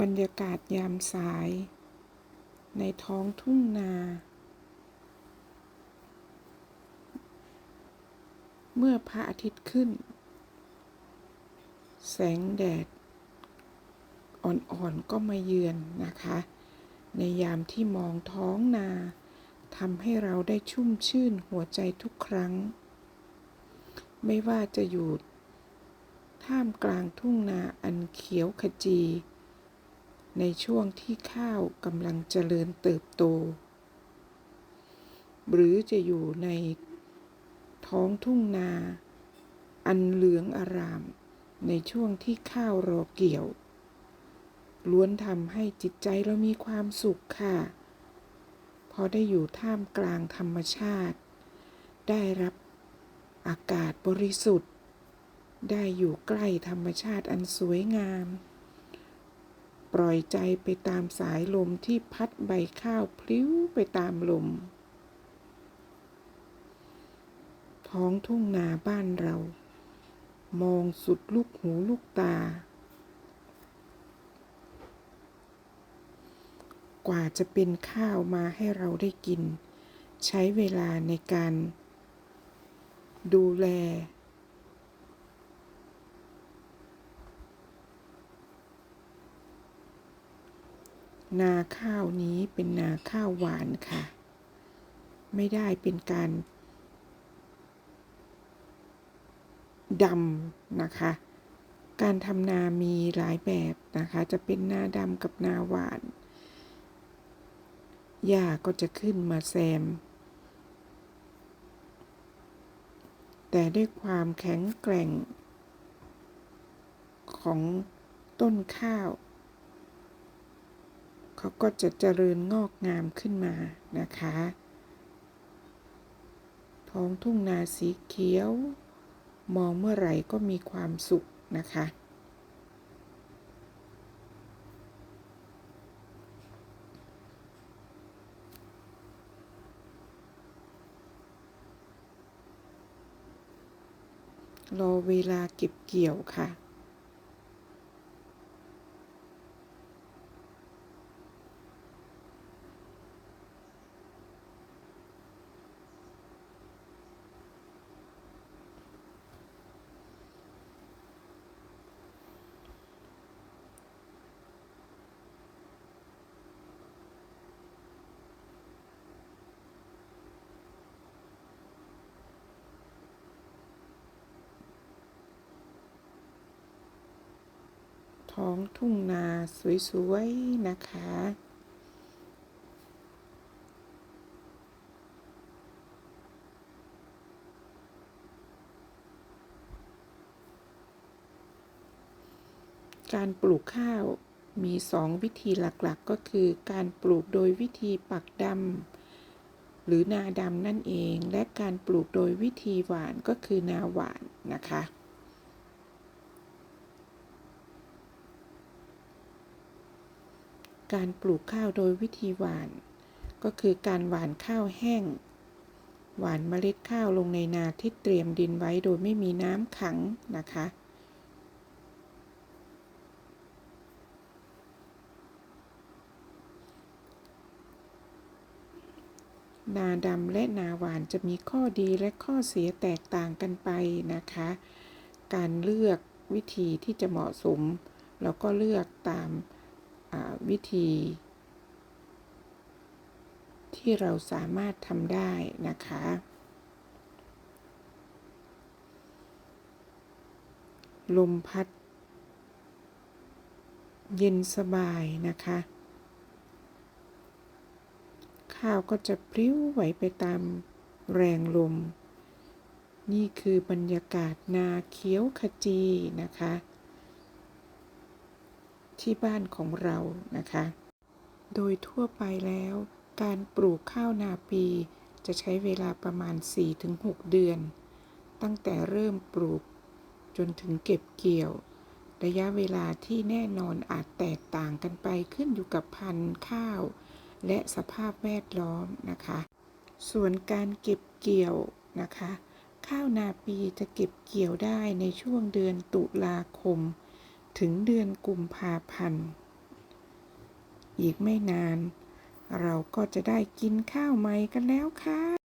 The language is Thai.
บรรยากาศยามสาย ในท้องทุ่งนา เมื่อพระอาทิตย์ขึ้น แสงแดด อ่อนๆก็มาเยือนนะคะ ในยามที่มองท้องนาทำให้เราได้ชุ่มชื่นหัวใจทุกครั้ง ไม่ว่าจะอยู่ท่ามกลางทุ่งนาอันเขียวขจี ในช่วงที่ข้าวกำลังเจริญเติบโต หรือจะอยู่ในท้องทุ่งนา อันเหลืองอาราม ในช่วงที่ข้าวรอเกี่ยว ล้วนทำให้จิตใจเรามีความสุขค่ะ พอได้อยู่ท่ามกลางธรรมชาติ ได้รับอากาศบริสุทธิ์ ได้อยู่ใกล้ธรรมชาติอันสวยงาม ปล่อยใจไปตามสายลมที่พัดใบข้าวพลิ้วไปตามลม ท้องทุ่งนาบ้านเรา มองสุดลูกหูลูกตา กว่าจะเป็นข้าวมาให้เราได้กิน ใช้เวลาในการ ดูแล นาข้าวนี้เป็นนาข้าวหวานค่ะ ไม่ได้เป็นการดำนะคะ การทำนามีหลายแบบนะคะ จะเป็นนาดำกับนาหวานหญ้าก็จะขึ้นมาแซม แต่ด้วยความแข็งแกร่งของต้นข้าว เขาก็จะเจริญงอกงามขึ้นมานะคะ ท้องทุ่งนาสีเขียว มองเมื่อไหร่ก็มีความสุขนะคะ รอเวลาเก็บเกี่ยวค่ะ ท้องทุ่งนาสวยๆ นะคะ การปลูกข้าวมีสองวิธีหลักๆ ก็คือการปลูกโดยวิธีปักดำหรือนาดำนั่นเอง และการปลูกโดยวิธีหวานก็คือนาหวานนะคะ การปลูกข้าวโดยวิธีหวาน ก็คือการหวานข้าวแห้ง หวานเมล็ดข้าวลงในนาที่เตรียมดินไว้โดยไม่มีน้ำขังนะคะ นาดำและนาหวานจะมีข้อดีและข้อเสียแตกต่างกันไปนะคะ การเลือกวิธีที่จะเหมาะสมเราก็เลือกตาม วิธี ที่เราสามารถทำได้นะคะ ลมพัด เย็นสบายนะคะ ข้าวก็จะพลิ้วไหวไปตามแรงลม นี่คือบรรยากาศนาเขียวขจีนะคะ ที่บ้านของเรานะคะ โดยทั่วไปแล้ว การปลูกข้าวนาปี จะใช้เวลาประมาณ 4-6 เดือน ตั้งแต่เริ่มปลูก จนถึงเก็บเกี่ยว ระยะเวลาที่แน่นอนอาจแตกต่างกันไปขึ้นอยู่กับพันธุ์ข้าว และสภาพแวดล้อมนะคะ ส่วนการเก็บเกี่ยวนะคะข้าวนาปีจะเก็บเกี่ยวได้ในช่วงเดือนตุลาคม ถึงเดือนกุมภาพันธ์ อีกไม่นาน เราก็จะได้กินข้าวใหม่กันแล้วค่ะ